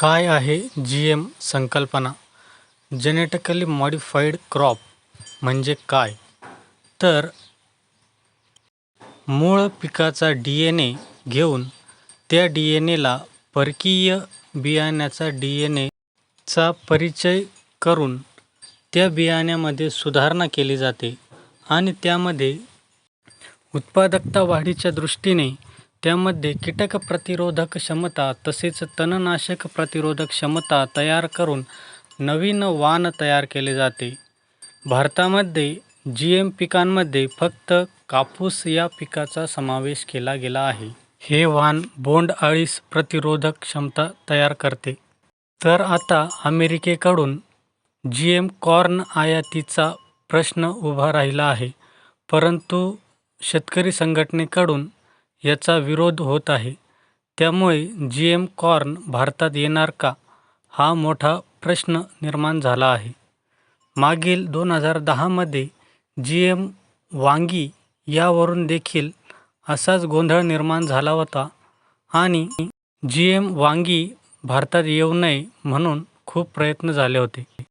काय आहे G M संकल्पना? जेनेटिकली मॉडिफाईड क्रॉप म्हणजे काय? तर मूळ पिकाचा डी एन ए घेऊन त्या डी एन एला परकीय बियाण्याचा डी एन एचा परिचय करून त्या बियाण्यामध्ये सुधारणा केली जाते आणि त्यामध्ये उत्पादकता वाढीच्या दृष्टीने त्यामध्ये कीटक प्रतिरोधक क्षमता तसेच तणनाशक प्रतिरोधक क्षमता तयार करून नवीन वाण तयार केले जाते. भारतामध्ये जी एम पिकांमध्ये फक्त कापूस या पिकाचा समावेश केला गेला आहे. हे वाण बोंडअळीस प्रतिरोधक क्षमता तयार करते. तर आता अमेरिकेकडून जी एम कॉर्न आयातीचा प्रश्न उभा राहिला आहे. परंतु शेतकरी संघटनेकडून याचा विरोध होत आहे. त्यामुळे जी एम कॉर्न भारतात येणार का हा मोठा प्रश्न निर्माण झाला आहे. मागील दोन हजार दहामध्ये जी एम वांगी यावरून देखील असाच गोंधळ निर्माण झाला होता आणि जी एम वांगी भारतात येऊ नये म्हणून खूप प्रयत्न झाले होते.